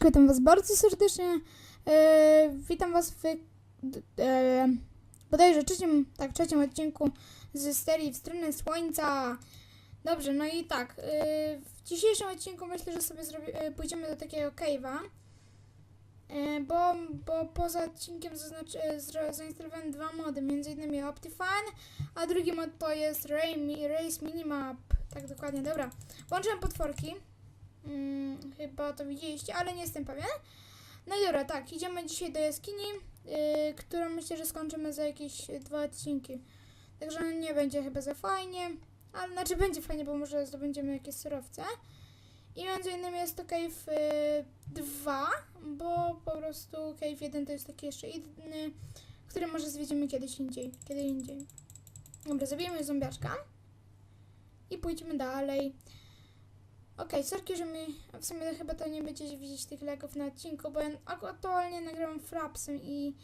Siemaneczko, witam was bardzo serdecznie. E, witam was w e, bodajże trzecim, tak, trzecim odcinku z serii W stronę Słońca. Dobrze, no i tak, e, w dzisiejszym odcinku myślę, że sobie zrobi, e, pójdziemy do takiego cave'a. Bo, bo poza odcinkiem zaznaczy, zainstalowałem dwa mody, między innymi Optifine, a drugi mod to jest Ray, Race Minimap. Tak dokładnie, dobra. Włączyłem potworki. Mm, chyba to widzieliście, ale nie jestem pewien. No i dobra, tak, idziemy dzisiaj do jaskini, yy, którą myślę, że skończymy za jakieś y, dwa odcinki. Także nie będzie chyba za fajnie, ale znaczy będzie fajnie, bo może zdobędziemy jakieś surowce. I między innymi jest to Cave y, 2, bo po prostu Cave 1 to jest taki jeszcze inny, który może zwiedzimy kiedyś indziej, kiedy indziej. Dobra, zabijemy zombiaczka i pójdziemy dalej. Okej, sorki, że mi w sumie chyba to nie będziecie widzieć tych lagów na odcinku, bo ja ak- aktualnie nagrywam frapsem i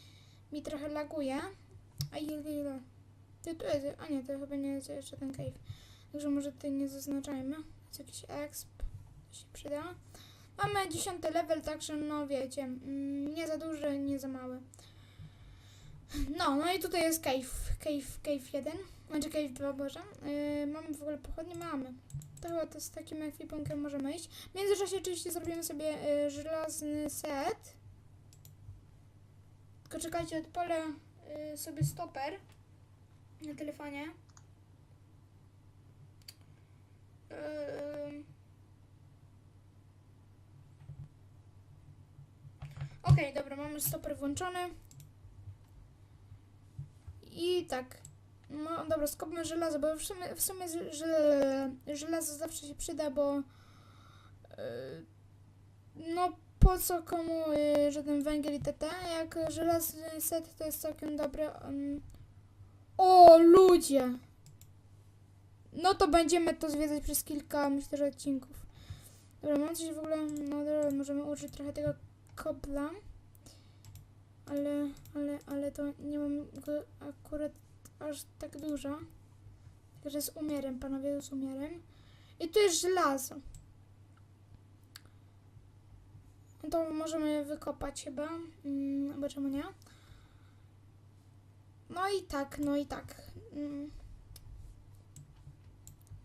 mi trochę laguje. A ile? Ty tu jest, a nie, to chyba nie jest jeszcze ten cave. Także może tutaj nie zaznaczajmy. Jest jakiś exp, to się przyda. Mamy 10 level, także no wiecie, mm, nie za duży, nie za mały. No, no i tutaj jest cave, cave, cave 1, znaczy cave 2, boże. Yy, mamy w ogóle pochodnie? Mamy. To chyba to z takim ekwipunkiem możemy iść. W międzyczasie oczywiście zrobimy sobie y, żelazny set. Tylko czekajcie, odpalę y, sobie stoper na telefonie. Ym. Okej, dobra, mamy stoper włączony. I tak, no dobra, skopmy żelazo, bo w sumie, w sumie żel, żelazo zawsze się przyda, bo yy, no po co komu yy, żaden węgiel i tt. Jak żelazny set to jest całkiem dobry. O ludzie! No to będziemy to zwiedzać przez kilka, myślę, że odcinków. Dobra, mam coś w ogóle, no dobra, możemy użyć trochę tego kobla. Ale, ale, ale to nie mam go akurat aż tak dużo. Także z umiarem, panowie, z umiarem. I tu jest żelazo. To możemy wykopać chyba. Mm, bo czemu nie? No i tak, no i tak. Mm.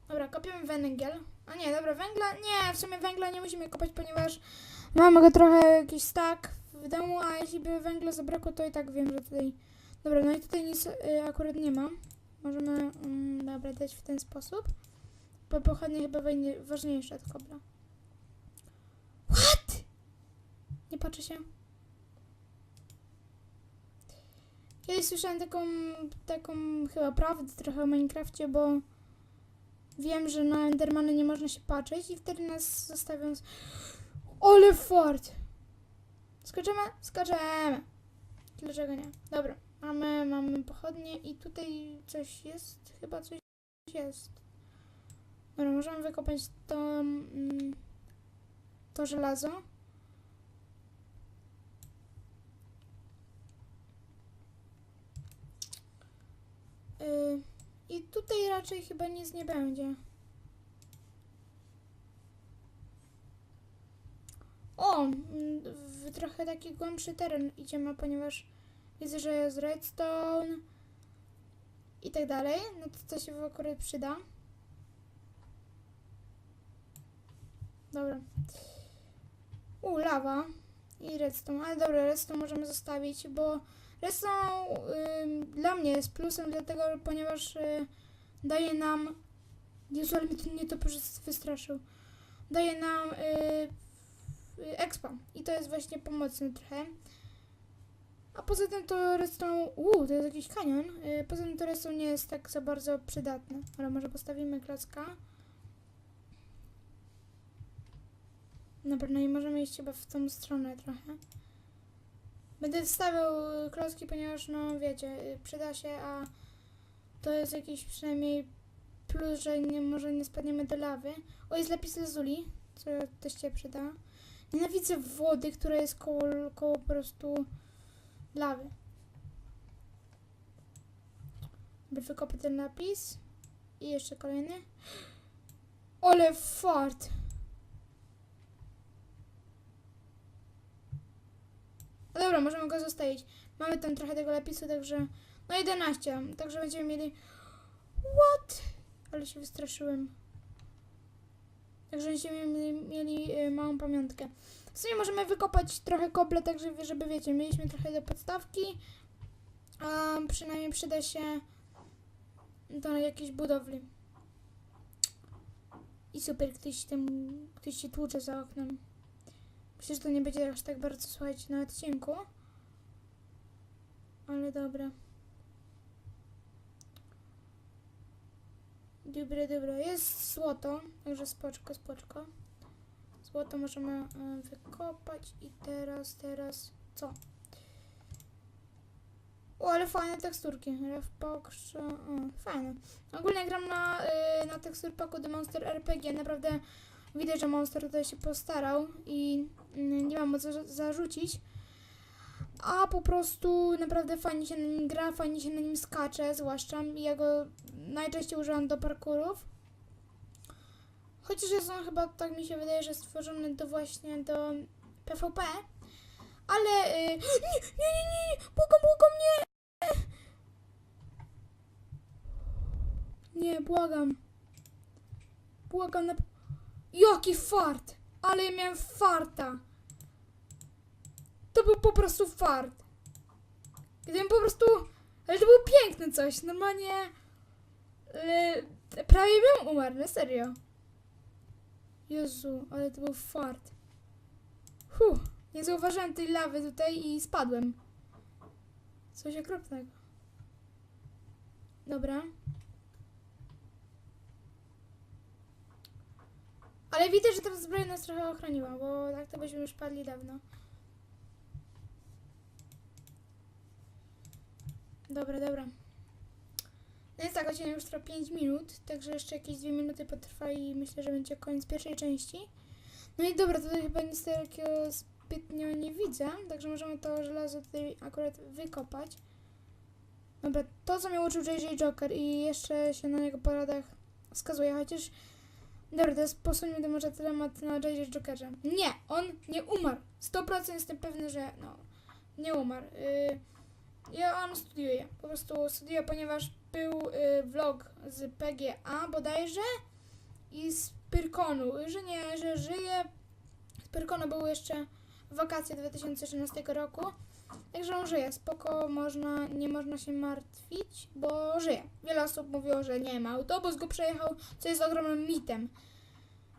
Dobra, kopiemy węgiel. A nie, dobra, węgla. Nie, w sumie węgla nie musimy kopać, ponieważ mamy go trochę jakiś stack w domu, a jeśli by węgla zabrakło, to i tak wiem, że tutaj. Dobra, no i tutaj nic y, akurat nie ma. Możemy, mm, dobra, dać w ten sposób. Bo pochodnie chyba ważniejsze od kobla. What? Nie patrzę się. Kiedyś słyszałem taką, taką chyba prawdę trochę o Minecrafcie, bo wiem, że na Endermany nie można się patrzeć i wtedy nas zostawią z... Ole fort! Skaczemy? Skaczemy! Dlaczego nie? Dobra, mamy, mamy pochodnie i tutaj coś jest, chyba coś jest. Dobra, możemy wykopać to, mm, to żelazo. Yy, I tutaj raczej chyba nic nie będzie. O, mm, w trochę taki głębszy teren idziemy, ponieważ widzę, że jest redstone i tak dalej. No to to się akurat przyda. Dobra. U, lawa i redstone. Ale dobra, redstone możemy zostawić, bo redstone ym, dla mnie jest plusem, dlatego, ponieważ y, daje nam... Jezu, ale mnie to, wystraszył. Daje nam y, y, i to jest właśnie pomocne trochę. A poza tym to redstone... Uuu, to jest jakiś kanion. Y, poza tym to redstone nie jest tak za bardzo przydatne. Ale może postawimy klocka. Dobra, no i możemy iść chyba w tą stronę trochę. Będę wstawiał klocki, ponieważ no wiecie, y, przyda się, a to jest jakiś przynajmniej plus, że nie, może nie spadniemy do lawy. O, jest lapis lazuli, co też się przyda. Nienawidzę wody, która jest koło, koło po prostu lawy. Dobra, wykopię ten napis. I jeszcze kolejny. Ole fart! Dobra, możemy go zostawić. Mamy tam trochę tego lapisu, także... No 11, także będziemy mieli... What? Ale się wystraszyłem. Także będziemy mieli, mieli y, małą pamiątkę. W sumie możemy wykopać trochę koble, tak żeby, żeby wiecie, mieliśmy trochę do podstawki. A przynajmniej przyda się do jakiejś budowli. I super, ktoś tam, ktoś się tłucze za oknem. Myślę, że to nie będzie aż tak bardzo słuchać na odcinku. Ale dobra. Dobra, dobra. Jest złoto, także spoczko, spoczko. Złoto możemy e, wykopać i teraz, teraz co? O, ale fajne teksturki. O, fajne. Ogólnie gram na, y, na teksturpaku The Monster RPG. Naprawdę widać, że Monster tutaj się postarał i y, nie mam co za- zarzucić. A po prostu naprawdę fajnie się na nim gra, fajnie się na nim skacze, zwłaszcza ja go najczęściej używam do parkurów. Chociaż jest on chyba, tak mi się wydaje, że stworzony do właśnie do PvP. Ale... Y, nie, nie, nie, nie, błagam, błagam, nie! Nie, błagam. Błagam na... Jaki fart! Ale ja miałem farta. To był po prostu fart. Gdybym po prostu... Ale to było piękne coś. Normalnie... Yy, prawie bym umarł, na serio. Jezu, ale to był fart. Huh, nie zauważyłem tej lawy tutaj i spadłem. Coś okropnego. Dobra. Ale widać, że ta zbroja nas trochę ochroniła, bo tak to byśmy już padli dawno. Dobra, dobra. Jest tak, odcinek już trwa 5 minut, także jeszcze jakieś 2 minuty potrwa i myślę, że będzie koniec pierwszej części. No i dobra, tutaj chyba nic takiego zbytnio nie widzę, także możemy to żelazo tutaj akurat wykopać. Dobra, to co mnie uczył JJ Joker i jeszcze się na niego poradach wskazuje, chociaż... Dobra, teraz posuńmy to może temat na JJ Jokerze. Nie, on nie umarł. 100% jestem pewny, że no, nie umarł. Yy, ja on studiuje, po prostu studiuje, ponieważ był y, vlog z PGA bodajże i z Pyrkonu, że nie, że żyje. Z Pyrkonu były jeszcze wakacje 2013 roku, także on żyje, spoko, można, nie można się martwić, bo żyje. Wiele osób mówiło, że nie ma, autobus go przejechał, co jest ogromnym mitem.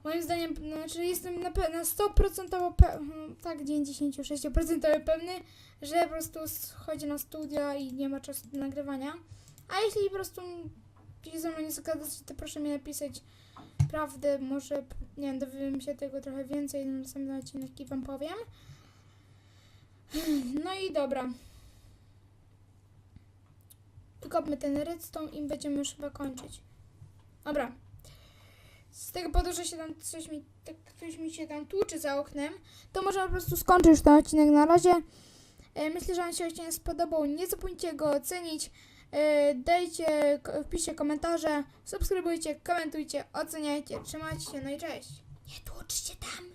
Moim zdaniem, znaczy jestem na, pe- na 100% pe- hmm, tak, 96% pewny, że po prostu chodzi na studia i nie ma czasu do nagrywania. A jeśli po prostu się ze mną nie zgadzacie, to proszę mi napisać prawdę, może, nie wiem, dowiem się tego trochę więcej na następnym odcinek i wam powiem. No i dobra. Wykopmy ten redstone i będziemy już chyba kończyć. Dobra. Z tego powodu, że się tam coś mi, tak, ktoś mi się tam tłuczy za oknem, to może po prostu skończysz ten odcinek na razie. E, Myślę, że Wam się odcinek spodobał. Nie zapomnijcie go ocenić. E, Dajcie, wpiszcie komentarze, subskrybujcie, komentujcie, oceniajcie. Trzymajcie się, no i cześć. Nie tłuczcie tam.